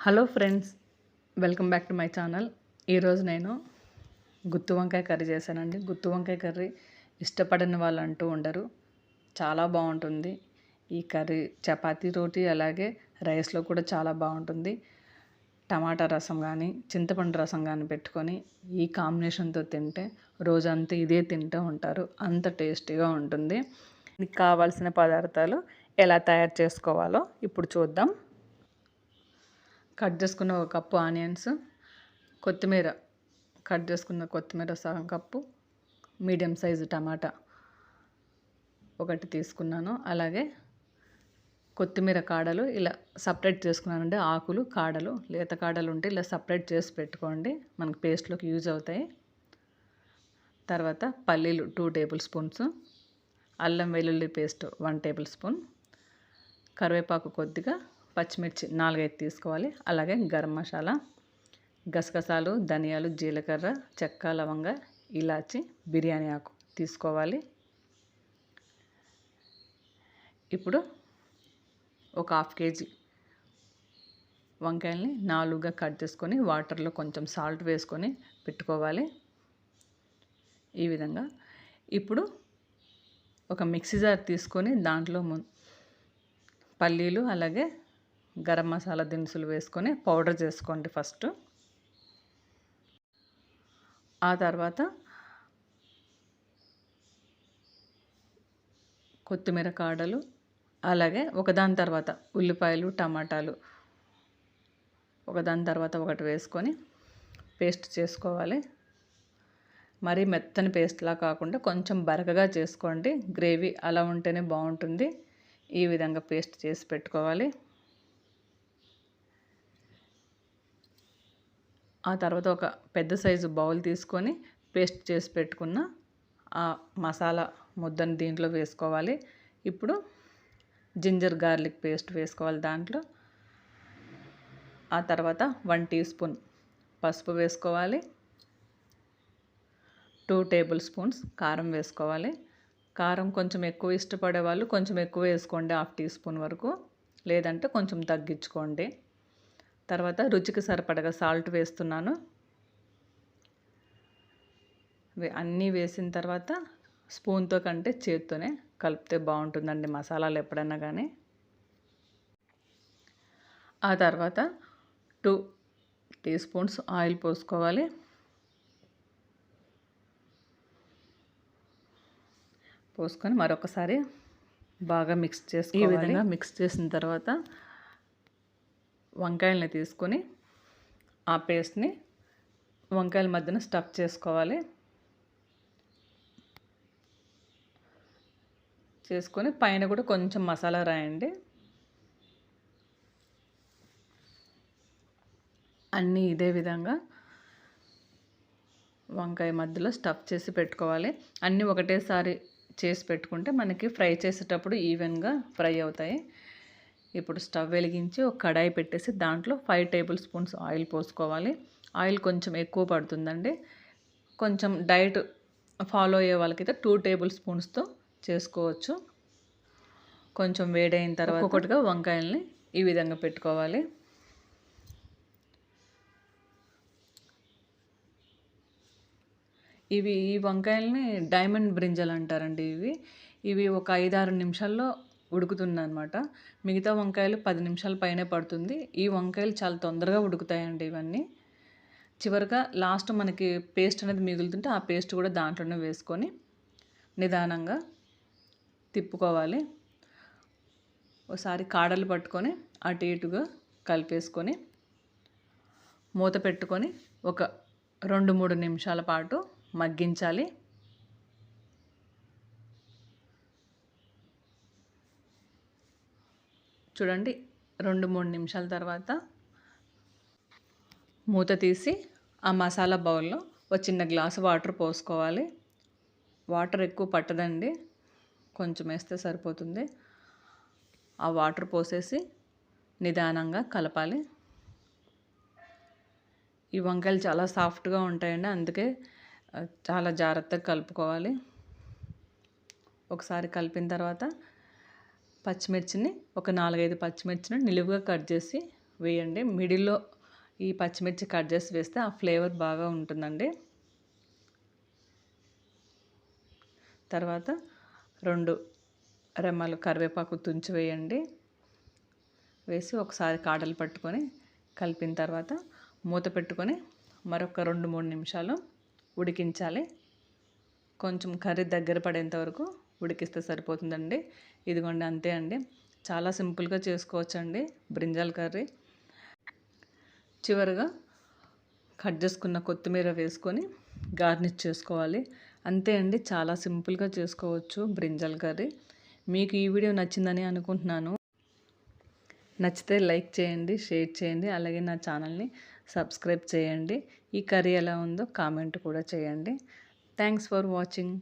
Hello friends welcome back to my channel. ఈరోజు నేను గుత్తి వంకాయ కర్రీ చేశానండి. గుత్తి వంకాయ కర్రీ ఇష్టపడని వాళ్ళు అంటూ ఉండరు. చాలా బాగుంటుంది. ఈ కర్రీ చపాతీ రోటీ అలాగే రైస్లో కూడా చాలా బాగుంటుంది. టమాటా రసం కానీ చింతపండు రసం కానీ పెట్టుకొని ఈ కాంబినేషన్తో తింటే రోజంతా ఇదే తింటూ ఉంటారు. అంత టేస్టీగా ఉంటుంది. దీనికి కావాల్సిన పదార్థాలు ఎలా తయారు చేసుకోవాలో ఇప్పుడు చూద్దాం. కట్ చేసుకున్న ఒక కప్పు ఆనియన్స్ కొత్తిమీర కట్ చేసుకున్న కొత్తిమీర సగం కప్పు మీడియం సైజు టమాటా ఒకటి తీసుకున్నాను. అలాగే కొత్తిమీర కాడలు ఇలా సపరేట్ చేసుకున్నానండి. ఆకులు కాడలు లేత కాడలు ఉంటే ఇలా సపరేట్ చేసి పెట్టుకోండి. మనకు పేస్ట్లోకి యూజ్ అవుతాయి. తర్వాత పల్లీలు టూ టేబుల్ స్పూన్స్ అల్లం వెల్లుల్లి పేస్ట్ వన్ టేబుల్ స్పూన్ కరివేపాకు కొద్దిగా పచ్చిమిర్చి నాలుగైదు తీసుకోవాలి. అలాగే గరం మసాలా గసగసాలు ధనియాలు జీలకర్ర చెక్క లవంగ ఇలాచి బిర్యానీ ఆకు తీసుకోవాలి. ఇప్పుడు ఒక హాఫ్ కేజీ వంకాయల్ని నాలుగుగా కట్ చేసుకొని వాటర్లో కొంచెం సాల్ట్ వేసుకొని పెట్టుకోవాలి. ఈ విధంగా ఇప్పుడు ఒక మిక్సీ జార్ తీసుకొని దాంట్లో పల్లీలు అలాగే గరం మసాలా దినుసులు వేసుకొని పౌడర్ చేసుకోండి ఫస్ట్. ఆ తర్వాత కొత్తిమీర కాడలు అలాగే ఒకదాని తర్వాత ఉల్లిపాయలు టమాటాలు ఒకదాని తర్వాత ఒకటి వేసుకొని పేస్ట్ చేసుకోవాలి. మరీ మెత్తని పేస్ట్లా కాకుండా కొంచెం బరకగా చేసుకోండి. గ్రేవీ అలా ఉంటేనే బాగుంటుంది. ఈ విధంగా పేస్ట్ చేసి పెట్టుకోవాలి. ఆ తర్వాత ఒక పెద్ద సైజు బౌల్ తీసుకొని పేస్ట్ చేసి పెట్టుకున్న ఆ మసాలా ముద్దని దీంట్లో వేసుకోవాలి. ఇప్పుడు జింజర్ గార్లిక్ పేస్ట్ వేసుకోవాలి దాంట్లో. ఆ తర్వాత వన్ టీ స్పూన్ పసుపు వేసుకోవాలి. టూ టేబుల్ స్పూన్స్ కారం వేసుకోవాలి. కారం కొంచెం ఎక్కువ ఇష్టపడే వాళ్ళు కొంచెం ఎక్కువ వేసుకోండి హాఫ్ టీ స్పూన్ వరకు. లేదంటే కొంచెం తగ్గించుకోండి. తర్వాత రుచికి సరిపడగా సాల్ట్ వేస్తున్నాను. అన్నీ వేసిన తర్వాత స్పూన్తో కంటే చేత్తోనే కలిపితే బాగుంటుందండి మసాలాలు ఎప్పుడైనా కానీ ఆ తర్వాత టూ టీ స్పూన్స్ ఆయిల్ పోసుకోవాలి. పోసుకొని మరొకసారి బాగా మిక్స్ చేసి ఈ విధంగా మిక్స్ చేసిన తర్వాత వంకాయలని తీసుకొని ఆ పేస్ట్ని వంకాయల మధ్యన స్టఫ్ చేసుకోవాలి. చేసుకొని పైన కూడా కొంచెం మసాలా రాయండి. అన్నీ ఇదే విధంగా వంకాయ మధ్యలో స్టఫ్ చేసి పెట్టుకోవాలి. అన్నీ ఒకటేసారి చేసి పెట్టుకుంటే మనకి ఫ్రై చేసేటప్పుడు ఈవెన్గా ఫ్రై అవుతాయి. ఇప్పుడు స్టవ్ వెలిగించి ఒక కడాయి పెట్టేసి దాంట్లో ఫైవ్ టేబుల్ స్పూన్స్ ఆయిల్ పోసుకోవాలి. ఆయిల్ కొంచెం ఎక్కువ పడుతుందండి. కొంచెం డైట్ ఫాలో అయ్యే వాళ్ళకైతే టూ టేబుల్ స్పూన్స్తో చేసుకోవచ్చు. కొంచెం వేడైన తర్వాత ఒక్కొక్కటిగా వంకాయల్ని ఈ విధంగా పెట్టుకోవాలి. ఇవి ఈ వంకాయల్ని డైమండ్ బ్రింజల్ అంటారండి ఇవి. ఇవి ఒక ఐదారు నిమిషాల్లో ఉడుకుతుందన్నమాట. మిగతా వంకాయలు పది నిమిషాల పైనే పడుతుంది. ఈ వంకాయలు చాలా తొందరగా ఉడుకుతాయండి ఇవన్నీ. చివరిగా లాస్ట్ మనకి పేస్ట్ అనేది మిగులుతుంటే ఆ పేస్ట్ కూడా దాంట్లోనే వేసుకొని నిదానంగా తిప్పుకోవాలి. ఒకసారి కాడలు పట్టుకొని అటు ఇటుగా కలిపేసుకొని మూత పెట్టుకొని ఒక రెండు మూడు నిమిషాల పాటు మగ్గించాలి. చూడండి రెండు మూడు నిమిషాల తర్వాత మూత తీసి ఆ మసాలా బౌల్లో ఒక చిన్న గ్లాసు వాటర్ పోసుకోవాలి. వాటర్ ఎక్కువ పట్టదండి కొంచెం వేస్తే సరిపోతుంది. ఆ వాటర్ పోసేసి నిదానంగా కలపాలి. ఈ వంకాయలు చాలా సాఫ్ట్గా ఉంటాయండి అందుకే చాలా జాగ్రత్తగా కలుపుకోవాలి. ఒకసారి కలిపిన తర్వాత పచ్చిమిర్చిని ఒక నాలుగైదు పచ్చిమిర్చిని నిలువుగా కట్ చేసి వేయండి. మిడిల్లో ఈ పచ్చిమిర్చి కట్ చేసి వేస్తే ఆ ఫ్లేవర్ బాగా ఉంటుందండి. తర్వాత రెండు రెమ్మలు కరివేపాకు తుంచి వేయండి. వేసి ఒకసారి కాడలు పట్టుకొని కలిపిన తర్వాత మూత పెట్టుకొని మరొక రెండు మూడు నిమిషాలు ఉడికించాలి. కొంచెం కర్రీ దగ్గర పడేంత వరకు ఉడికిస్తే సరిపోతుందండి. ఇదిగోండి అంతే అండి. చాలా సింపుల్గా చేసుకోవచ్చండి బ్రింజాల్ కర్రీ. చివరిగా కట్ చేసుకున్న కొత్తిమీర వేసుకొని గార్నిష్ చేసుకోవాలి. అంతే అండి చాలా సింపుల్గా చేసుకోవచ్చు బ్రింజాల్ కర్రీ. మీకు ఈ వీడియో నచ్చిందని అనుకుంటున్నాను. నచ్చితే లైక్ చేయండి షేర్ చేయండి అలాగే నా ఛానల్ని సబ్స్క్రైబ్ చేయండి. ఈ కర్రీ ఎలా ఉందో కామెంట్ కూడా చేయండి. Thanks for watching.